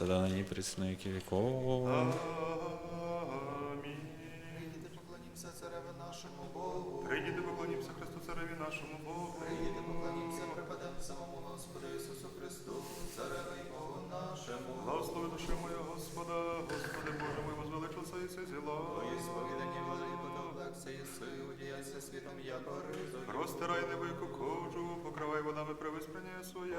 всегда нині присно цареве нашому Богу. Прийдіте, поклонімося Христу Цареві нашому Богу. Прийдіте, поклонімося припадемо самому Господу Ісусу Христу, цареве Богу нашому. Благослови душе моя Господа, Господи Боже мой, возвеличився і все зіла. Твої сповідані волі, подоблекся єси, світом, яко ризою. Розтирай невику кожу, покривай водами привиспрення своє.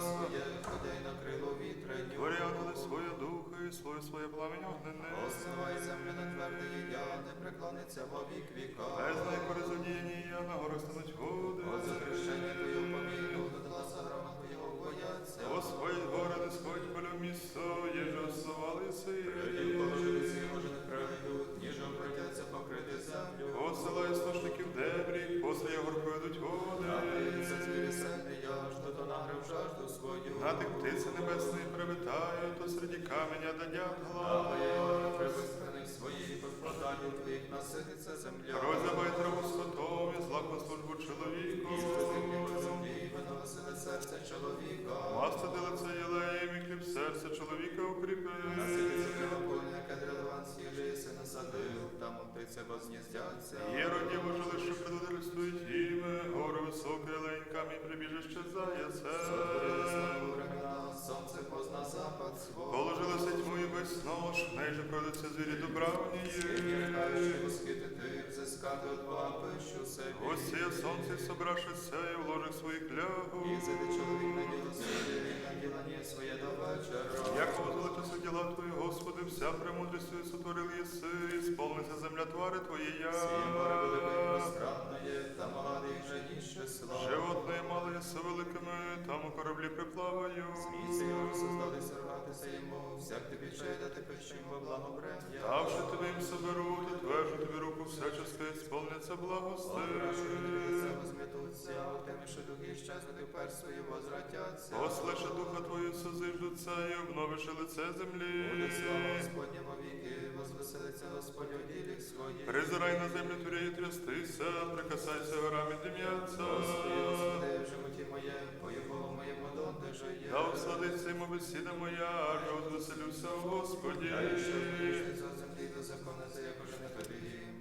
Своє, ходяй на крило вітреню. Творі ангели своє духи, своє своє пламінь огнене. Основай землю на тверде їдя, не преклониться во вік віка. Без найкоризоніння на горах стануть води. От захрещення Твоє помілю, до гласа грома Твоєго бояться. Господь гора не сходь полю місто, єже осували Тоді поведуть води. Напиється звірі сильний то нагрив жажду свою. На птиці небесної привітаю, то серед каменя да дятла. Прибистрених своїх, господарів твоїх насититься земля. Розябай траву скотом і злак на службу чоловіку. Виносили серце чоловіка. Масти делиться єлеєм і хліб серця чоловіка укріпи. Насититься насадив, там птиця возніздяться. Є родів лише що предводительствують іми, гори високе, лень, камінь прибіжище заяце. Сотворили времена, сонце позна запад свого. Положилися тьму і веснож, неже пройдуться звірі. Нехаючи восхитити, взискати от Бога пищу собі. Осія сонце собрашиться і в ложах своїх лягу. І зайде чоловік на діло своє, на ділання своє до вечора. Як возвеличиться діла Твої, Господи, вся премудрістю і сотворил єси, і сповниться земля твари Твоєя. Всі море велике пространне, там гади і жені числа. Животне мало єси великими, там у кораблі приплаваю. Змійці його рватися йому, всяк тобі чай дати пищу во благобрення. Давши тобі їм соберу, то твержу тобі руку всячески, сповниться благости. Обращені возметуться, а тими, що духи щезнути впер свої возвратяться. Послише духа Твою созиждуться і обновиш лице землі. Буде слава Господня вовіки, возвеселиться Господь у ділі своїх. Призирай на землю турі і трястися, прикасайся горами дим'яться. Господи, Господи, в животі моє, по його. Да усладиться йому бесіда моя, аж возвеселюся в Господі.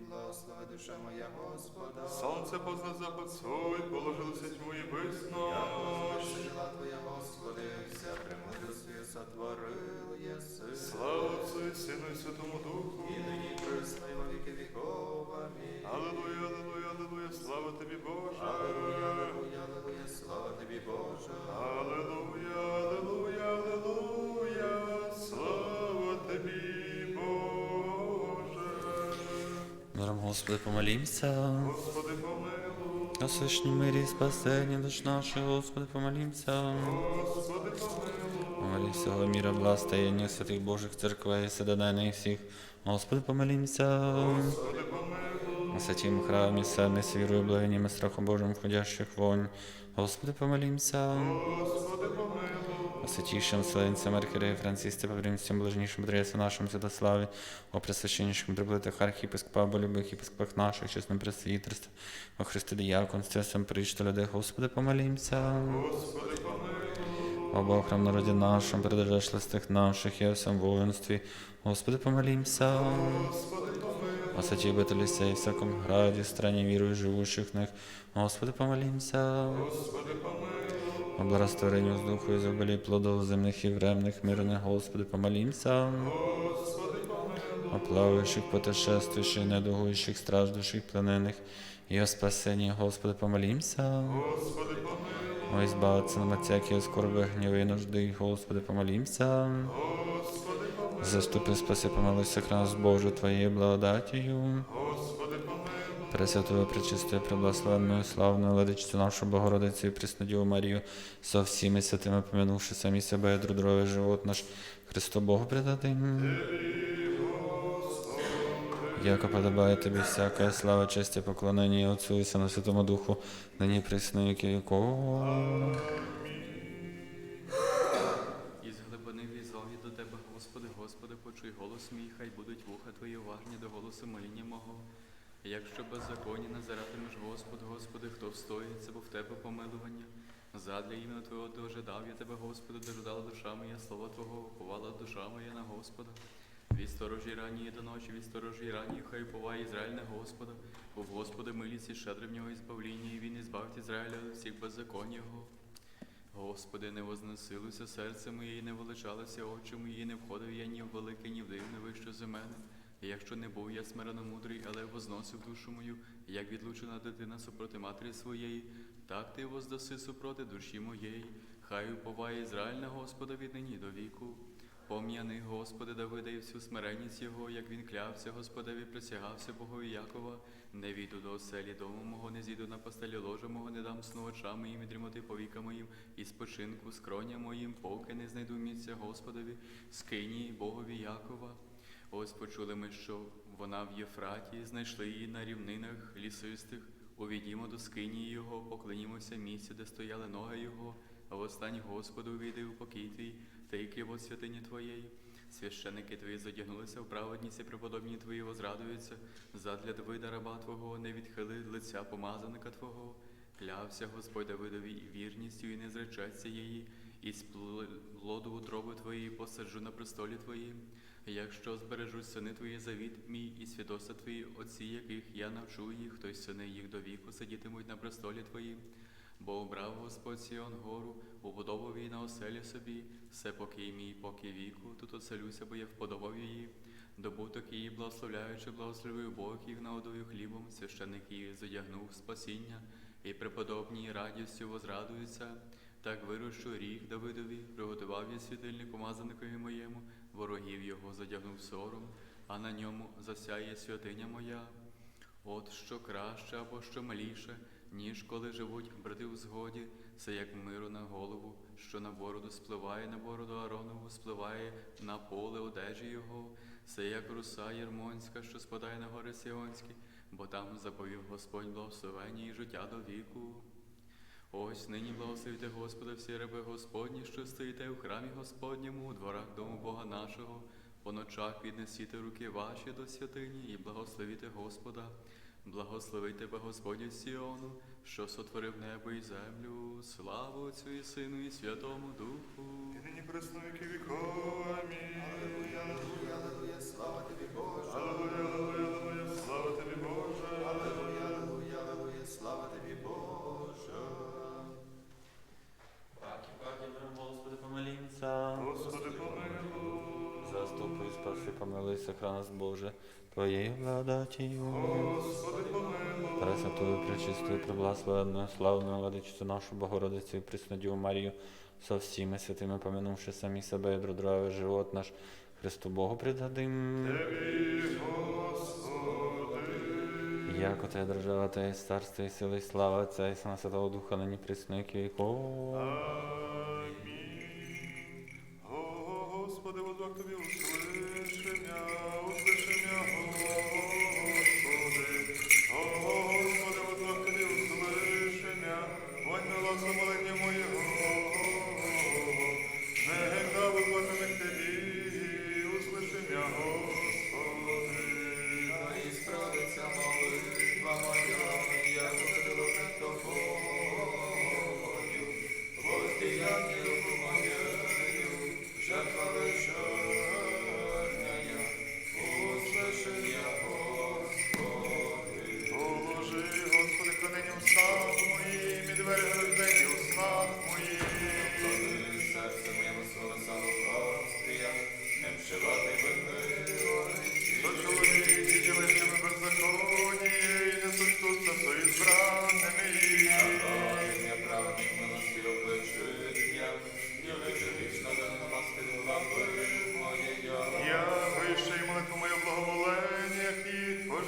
Благослови душа моя Господа. Сонце позна запад свой, положилося тьму і висно. Що діла Твоя, Господи, вся премудростю сотворил єси. Слава Отцу і Сину і Святому Духу. І нині присно і во віки віков. Амінь. Аллилуйя, аллилуйя, аллилуйя, слава тобі, Боже. Аллилуйя, аллилуйя, аллилуйя, слава тобі, Боже. Аллилуйя, аллилуйя, аллилуйя, слава тобі, Боже. Миром Господи, помолімся. Господи, помилуй, свишній мирі і спасенні душ наших, Господи, помолімся. Господи, помилуй, Помолі всього міра, благостояння святих Божих церквей, седанених всіх. Господи, помолімся. Господи, помилуй, святім храмі, сени, з вірою, благовінням страхом Божим входящих вонь. Господи, помолімся. Господи, помилуй, О святійшим вселенцям архіреї Францисті, Паврімцям, блажнішим Дресу нашим Святославі, о пресвященнішим триблитах архієпископа, любих єпископах наших, чесним пресвітерстві, о Христи Діяконстві, сам причту людей, Господи, помолімся. Господи, помилуй, О Бог нам народі нашим, передержаш листих наших, і о всем воїнстві, Господи, помолімся. Господи, помилуй, Святій обители сей, всяком граді, страні вірую живущих них, Господи, помолімся. Господи, помилуй, О духу і заболі плодов земних і времних, мирних, Господи, помолімся. Господи, помилуй, О плаваючих, путешествуючих, недугуючих, страждущих, пленених, і о спасенні, Господи, помолімся. Господи, помилуй, О избавиться нам от всякие скорби, гневи и нужды, Господи, помолимся. Господи, Заступи, спаси, помилуйся, нас, Боже. Господи, помилуй, Пресвятую, пречистую, преблагословенную, славную Владичицю нашу Богородицю и Преснодіву Марію, со всіми святими, помянувши самі себе, друг друге, живот наш, Христу Богу предадим. Яко подобає тобі всяка слава, честь і поклонення і Отцу і Сину Святому Духу, нині присно, віки віков. Голос хай будуть вуха Твої уважні до голосу моління мого. Якщо беззаконні назиратимеш, Господи, Господи, хто встоїться, бо в Тебе помилування. Задля імені Твого дожидав я тебе, Господи, дожидала душа моя, слова Твого, уповала душа моя на Господа. Від сторожі ранії до ночі, від сторожі ранії, хай уповає Ізраїль на Господа. Бо в Господи милість і щедре в нього ізбавління, і він ізбавить Ізраїля від всіх беззаконь. Господи, не возносилося серце моє, і не величалося очі мої, не входив я ні в велике, ні в дивне вище за мене. Якщо не був я смирено мудрий, але возносив душу мою, як відлучена дитина супроти матері своєї, так ти воздаси супроти душі моєї. Хай уповає Ізраїль на Господа від нині до віку. Пом'яни, Господи, Давида і всю смиренність його, як він клявся Господеві, присягався Богові Якова. Не війду до оселі дому мого, не зійду на постелі ложа мого, не дам сну очам моїм і дрімоти повіка моїм, і спочинку скроня моїм, поки не знайду місця Господові, скині Богові Якова. Ось почули ми, що вона в Єфраті, знайшли її на рівнинах лісистих. Увійдімо до скині його, поклонімося місцю, де стояли ноги його, а востаннє Господу увійди у покій твій, та які во святині твоєї. Священники твої задягнулися в праведність і преподобні твої возрадуються. Задля Давида раба Твого не відхили лиця помазаника Твого. Клявся Господь Давидові вірністю, і не зречеться її, і з плоду утроби твоєї посаджу на престолі твоїм. Якщо збережуть сини твої завіт мій і свідоцтва твої отці, яких я навчу їх, то й сини їх до віку сидітимуть на престолі твоїм. Бо обрав Господь Сіон гору, убудовав її на оселі собі, все поки мій, поки віку, тут оселюся, бо я вподобав її. Добуток її, благословляючи, благословив Бог їх нагодою хлібом, священник її задягнув спасіння, і преподобні радістю возрадуються. Так вирощу ріг Давидові, приготував я світильник помазаникові моєму, ворогів його задягнув сором, а на ньому засяє святиня моя. От що краще або що маліше, ніж коли живуть брати у згоді, це як миру на голову, що на бороду спливає, на бороду Аронову, спливає на поле одежі його, це як руса єрмонська, що спадає на гори Сіонські, бо там заповів Господь благословення і життя до віку. Ось нині благословите Господа всі раби Господні, що стоїте у храмі Господньому, у дворах дому Бога нашого. По ночах піднесіте руки ваші до святині і благословіте Господа. Благослови тебе, Господь з Сіону, що сотворив небо і землю. Славу Отцю і Сину і Святому Духу. І нині пресно віки віков. Амінь. Аллилуйя, аллилуйя, аллилуйя, слава тобі, Боже. Аллилуйя, аллилуйя, аллилуйя, слава тобі, Боже. Аллилуйя, аллилуйя, аллилуйя, слава тобі, Боже. Паки, паки, миром, Господи, помолімся. Господи, помилуй. Заступи, спаси, помилуй, сохрани нас, Боже, Твоєю благодатію. Пресвятую, пречистую, преблагословенную, славную владичицю нашу Богородицю і Преснодіву Марію, со всіми святими, помянувши самі себе і друг живот наш, Христу Богу предадим. Яко Те держава, Те і царство, і сила, і слава Отця, і Сина Святого Духа, нині присно, віков. Амінь. О, Господи, возвах тобі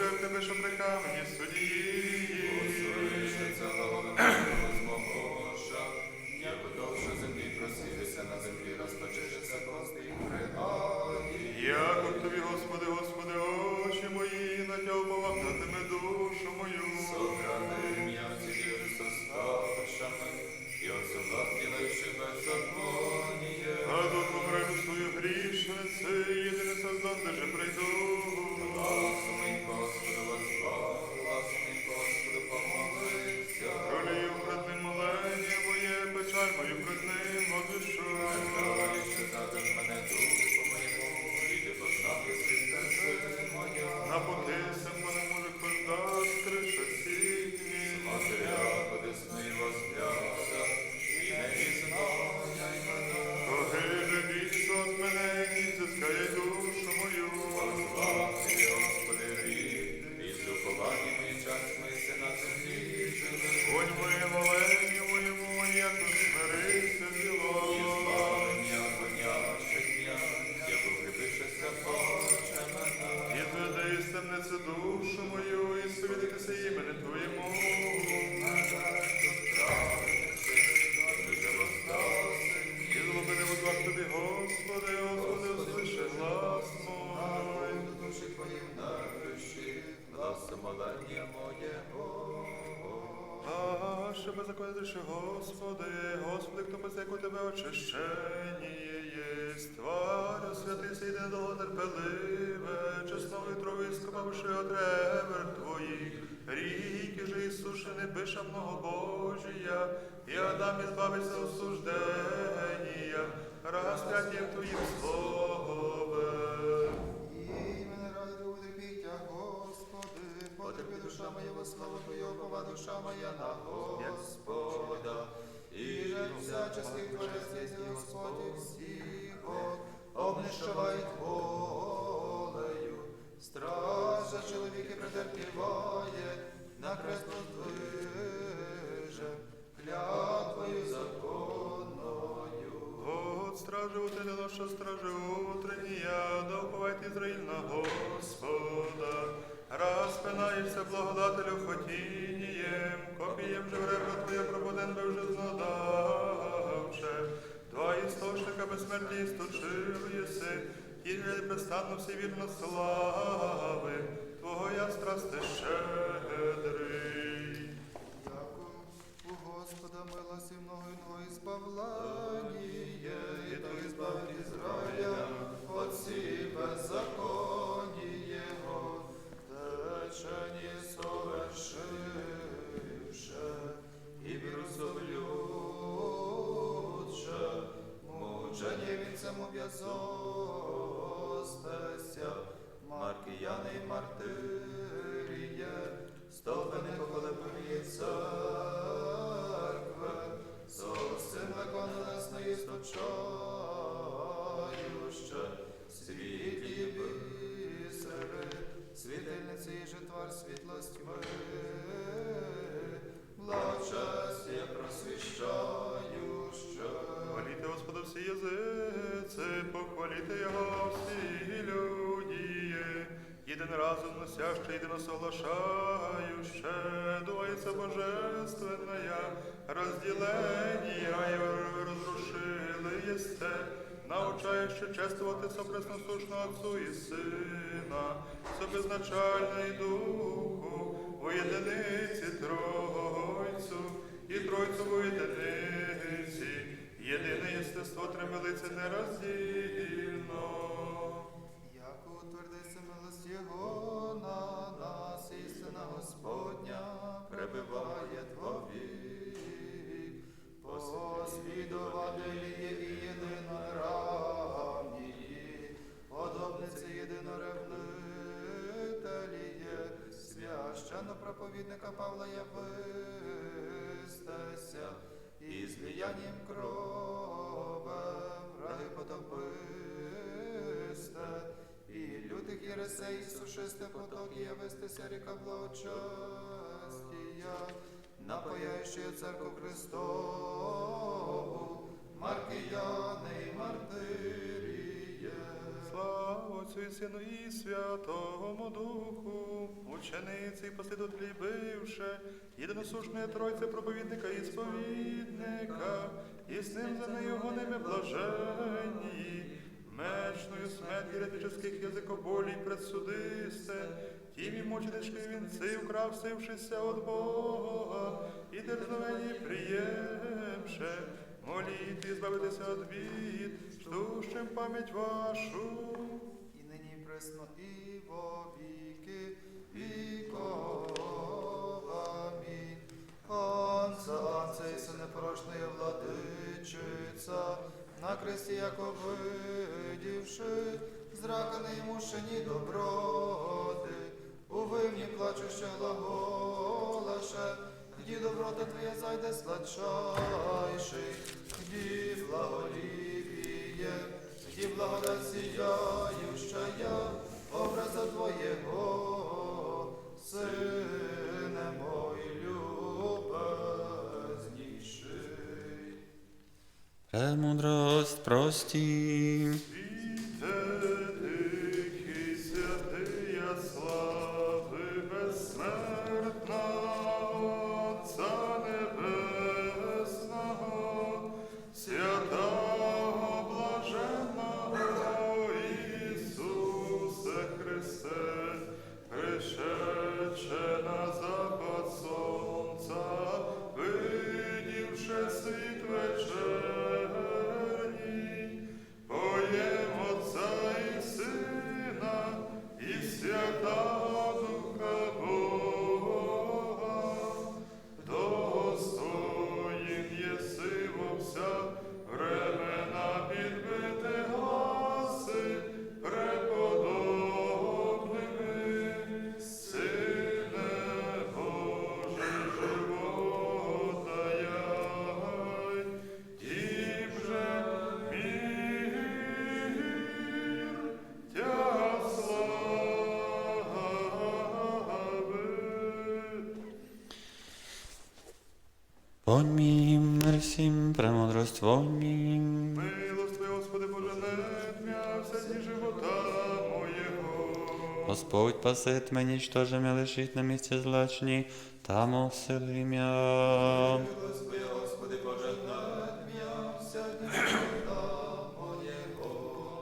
пожертв тебе, що при камені судії. Терпеливе, чесновий трови скопавши от Твоїх. Ріки же Ісуше, не пиша многобожія, і Адам ізбавиться осуждення, розп'яттям Твоїм словом. Імене ради утерпіття, Господи, потерпи душа моя во славу душа моя на Господа. І же всяческих єсть Господь всіх, обнищавай волею. Стража чоловіки претерпіває, на крест воздвиже, клятвою законною. От стражи утелило, що стражи утреннія, да уповайте Ізраїль на Господа. Розпинаєшся благодателю хотінієм, копієм же ребра твоє пробуден би вже знодавше. Істочника безсмерті істочив єси, і безстанно всі вірно слави, Твого я страсти щедрий. Яко у Господа милості многого избавление, и то избавит Израиля от всей беззаконии его, течение совершивше, и брусоблюдше, мучение вінцем ув'язостеся, маркияни і мартиріє, столбини поколебує церкви, сосин виконанесної сточающе, світлі бісери, світильниці і житвар світлость ми, всі язиці, похваліте Його всі люди. Єдин разом носяще, єдино соглашающе, дується божественная, розділення розрушили єсте, научаючи чествувати сопресносушно Отцу і Сина, собезначально і Духу, у єдиниці Тройцю, і Тройцю у єдиниці, єдине єстество тремелице нероздільно. Яко утвердися милость Його на лютих єресей сушисте потоки явистеся ріка благочестія, напаяючи церкву Христову, маркияни і мартиріє. Слава Отцю і Сину і Святому Духу, учениці і послідователі бивши, єдиносушне Тройце проповідника і сповідника, і з ним за нею гоними блаженні, мечною смерть еретичних язикоболій предсудисте, тім і мученички вінці, вкравсившися от Бога, і дерзновені приємше, молітві збавитися від бід, ждущим пам'ять вашу. і нині пресно, і во віки віков. Амінь. Анце, владичиця, на кресті, як обидівши, зраканий мушені доброти, у вимні плачуще глаголаше, ді доброта Твоя зайде сладчайший, ді благоліпіє, гді благодать сіяющая, Премудрость прості. Господь пасет мені, що же мене лишить на місці злачні, там осили м'я. Господи.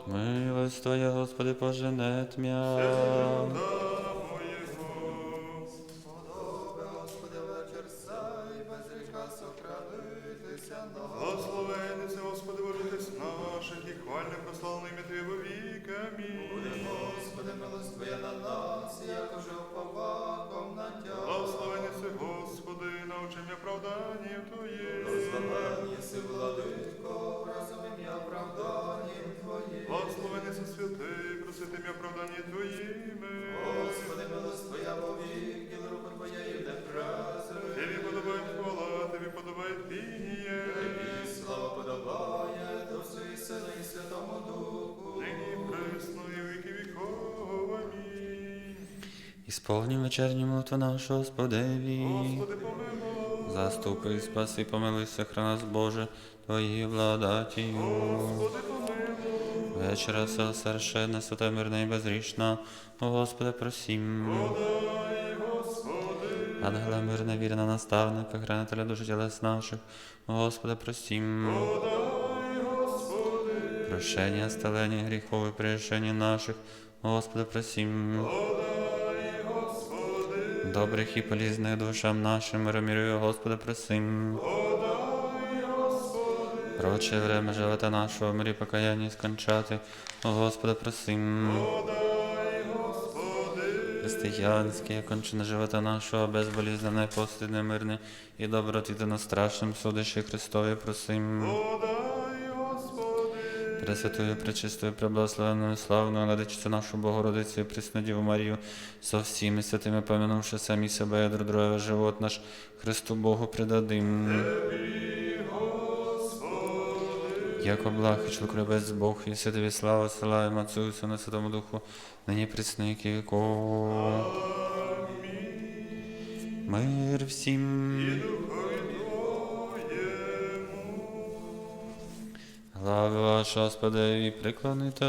Милость Твоя, Господи, поженет м'я. Ісполнім вечерню молитву нашу Господеві. Господи, помилуй. Заступи, спаси, помилуйся, храна нас Боже, Твоєю благодатію. Господи, помилуй. Вечора все совершенна, свята, мирна і безрішна, о Господи, просім. Подай, Господи. Ангела мирна, вірна наставника, хранителя душі тілес наших, о Господи, просім. Подай, Господи. Прощення, стелення і прирішення наших, о Господи, просім. Подай. Добрих і полізних душам нашим, миромірюю, Господи, просим. Проче время живота нашого, мирі покаяння скончати, о Господи, просим. Християнське, кончене живота нашого, безболізнене, послідне, мирне і доброти на страшним судище Христові просим. Подай, Господи. Пресвятую, пречистою, преблагословенною, славною, владичцю нашу Богородицю і Преснодіву Марію, со всіми святими помянувши самі себе, і друг живот наш, Христу Богу предадим. Яко благ і чоловік Бог, і святові слава, силаємо Отцю і Сину, і Святому Духу, нині присники віков. Мир всім. Глави ваша, Господи, і приклоните.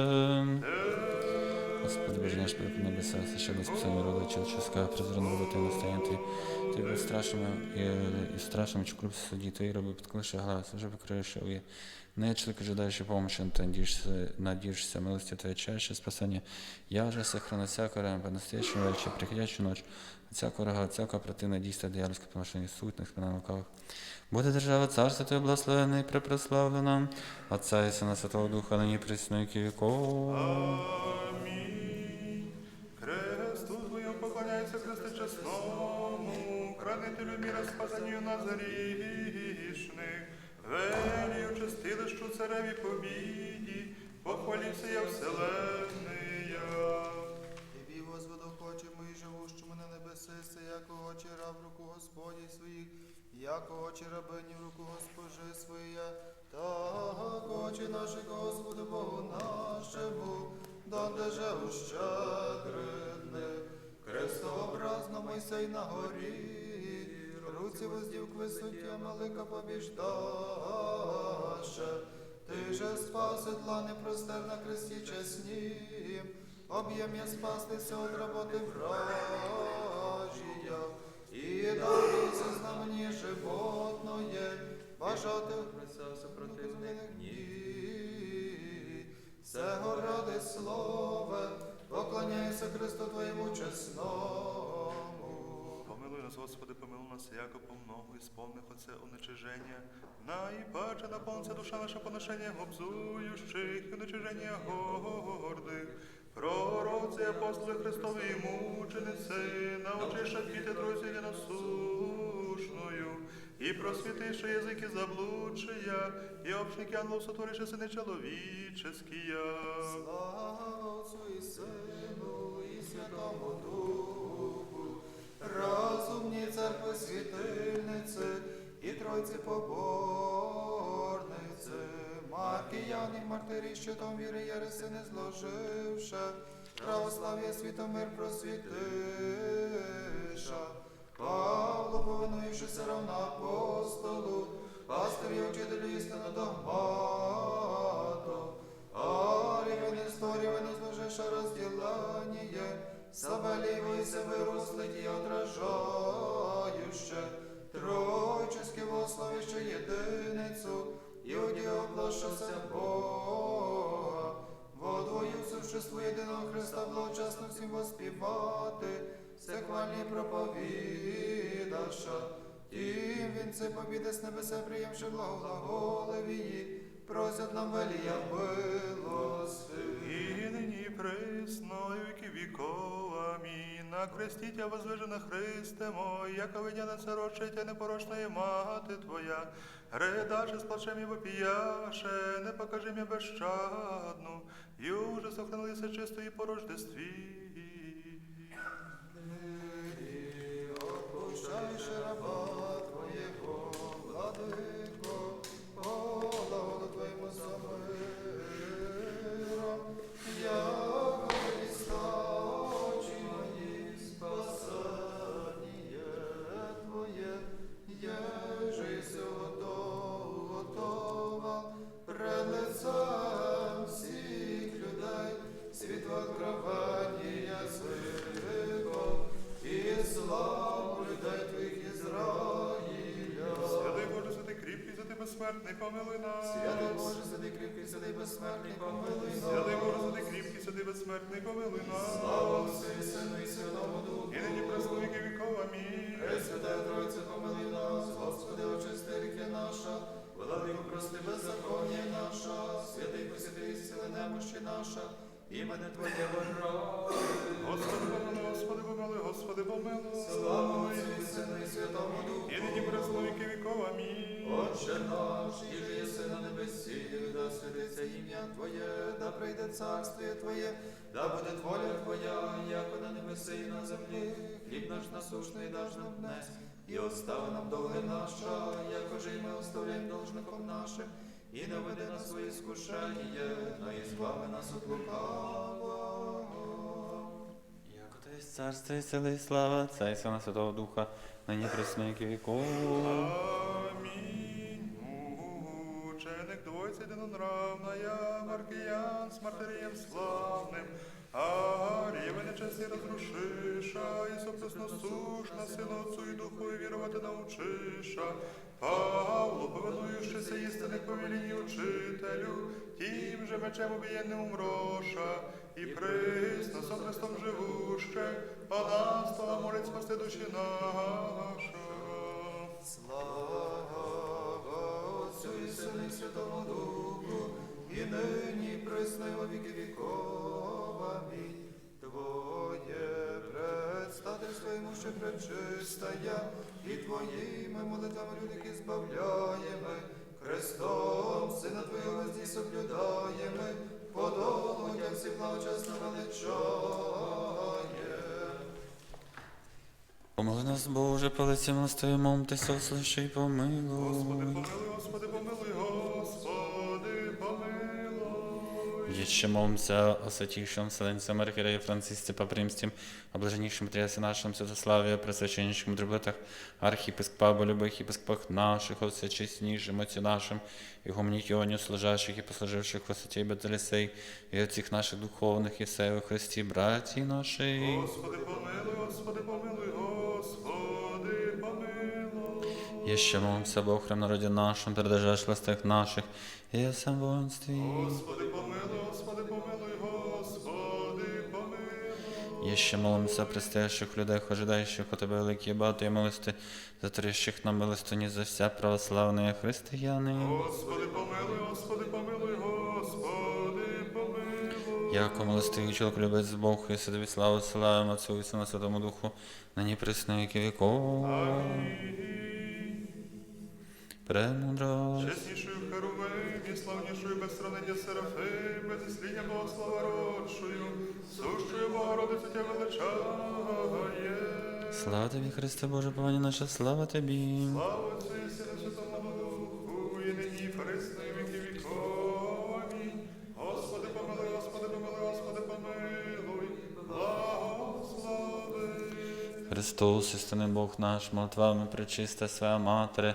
Господи, Боже наш, на небесах, священне спасення рода человеческого, презренного роботи настоянти. Ти був страшним і, і страшним чукруб суді, твої роби підклише глас, вже покриєш ує. Не человек, ожидающий помощи, ты надеешься, надеешься милости Твоей чаще спасения. Я же сохрану всякое время по настоящему вечер, приходящую ночь, от всякого рога, от всякого противного действия дьявольского помышления, суетных, спина лукавых. Буде держава царства Твое благословенна и препрославлена, Отца и Сына Святого Духа, ныне и присно и веки веков. Амінь. Міра спасенню нас грішних, велію чистилищу цареві побіді, похвалівся я вселенния. Тобі возводу хочемо і живущому на небеси, яко очі раб руку Господі своїх, яко очі рабині в руку Госпожи своя, так очі наші Господу Богу нашому, донде же ущадридне, крестообразно Мойсей на горі, руці воздів к висоттям, велика побіждаше, ти же спаси дла непростер на кресті чеснім, об'єм я спастися от роботи вражія, і дарується знамені животноє, бажати Христа супротивних дні. Всего ради слове, поклоняйся Христу Твоєму чесному. Господи, помилуй нас, яко помногу ісповних оце уничиження. Найпаче наповниться душа наша поношення обзуючих і уничиження гордих. Пророці, апостоли Христові і мучениці, научи шапіти тройці насушною, і просвітивши язики заблудшия, і общники ангелов сотворивши сини чоловіческія. Слава Отцу і Сину, і Святому Духу, розумні церкви світильниці, і Тройці поборниці, Маркіяни, мартирі, щитом віри Єриси не зложивши, православ'я світомир просвітиша, Павло, повинуючися равна апостолу, пастирі, учителю істину догмату, Арі, не сторі, не зложиша розділання, І себе розлить отражающе, Тройчески вословище єдиницю, і одіоблашася Бога, водою существу єдиного Христа благочасно всім воспівати, все хвальні проповідаша, Тім він це побіде з небеса, приємши благоголовії, просять нам велія милости. І і віки віков, амінь. На кресті тя возвижена Христе мой, яка видяна царочиця непорочна є мати Твоя. Гридаше з плачем і вопіяше, не покажи мені безщадну, і уже сохранилися чистої по рождестві. Отпущайше раба безсмертний, помилуй нас. Святий Боже, сади, кріпкий, сади, безсмертний, помилуй нас. Святий Боже, сади, кріпкий, сади, безсмертний, помилуй нас. Слава Отцю Сину і Святому Духу. І нині пресловики віков, амінь. Пресвятая Тройця, помилуй нас, Господи, очисти ріки наша, владику прости беззаконня наша, святий посвятий сили немощі наша, імене Твоє вожрави. Господи, помилуй, Господи, помилуй, Господи, помилуй. Слава Отцю і Сину і Святому Духу. І нині пресловики віков, амінь. Отче наш, іже єси на небесі, да святиться ім'я Твоє, да прийде царство Твоє, да буде воля Твоя, як на небесі і на землі. Хліб наш насушний даш нам днес, і остави нам долги наша, якоже і ми оставляємо должником нашим, і не веди нас свої скушання, но і збави нас от лукавого. Як отець царство і сили і слава, Отця і Сина Святого Духа, нині присно віку. Амінь. Ученик двойця єдинонравна, я Маркіян з матерієм славним, а рівень часі розрушиша, і сопресно сушна, сину Отцу і Духу, і вірувати научиша. Павлу, повинуючися істинних повелінь учителю, тим же мечем убієнним умроша, і присно со Христом живуще, а нас Твоя молить спасти душі наша. Слава Отцю і Сину і Святому Духу, і нині во віки віков. Амінь. Твоє предстательство йому ще пречистая, і Твоїми молитвами людях збавляємо, Христом, Сина Твого возді соблюдаємо, подолу, як всі благочасно величає. Помоли нас, Боже, по лиці милостиві, момтеся, услиши й помилуй, Господи, помилуй, Господи, Еще молимся о святейшем Вселенце Архиерее Франциске Попримстим, о блаженнейшем Патриарсе нашем Святославе, о просвященнейшем митрополитах, архиепископа, любых епископах наших, о всечестнейшем Отце нашим, и гуманитионе служащих и послуживших во святей Бетелесей, и от всех наших духовных Есеев во Христе, братья наши. Господи, помилуй, Господи, помилуй, Господи, помилуй. Еще молимся Бог народе нашем, передажаешь властях наших, и о всем воинстве. Господи, помилуй. Еще молимся предстоящих людях, ожидающих от Тебе великі багато і милости, затрящих на милостині за вся православні християни. Господи, помилуй, Господи, помилуй, Господи, помилуй. Яко милостивий чоловік любець Бог, і тобі славу славимо Отцю і Сину Святому Духу, нині присно віки віков. Премудрость. Чеснішою Херувим і славнішою без сравнення Серафим, без Богослава родшою, сущою Богородицю тя величає. Слава тобі, Христе Боже, пані наша, слава тобі. Слава Отцю і Сину Святому Духу, і нині і присно, і віки віков. Амінь. Господи, помилуй, Господи, помилуй, Господи, помилуй, благослови. Христос, істинний Бог наш, молитвами пречиста своя Матері,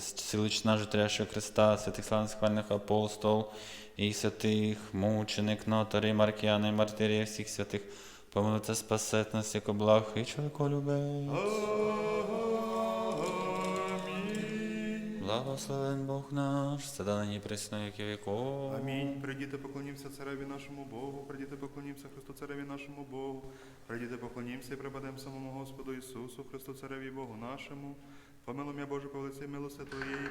силична житрящого Христа, святих славних схвальних апостол, і святих мученик, нотарі, маркіяни, мартирі, всіх святих, помилуйте спасет нас, як благ і чоловіколюбець. Благословен Бог наш, нині присно, як і віков. Амінь. Прийдіте, поклонімося цареві нашому Богу, прийдіте, поклонімося Христу цареві нашому Богу, прийдіте, поклонімося і припадемо самому Господу Ісусу, Христу цареві Богу нашому. Помилуй мене, Боже, по лиці милости Твоєї,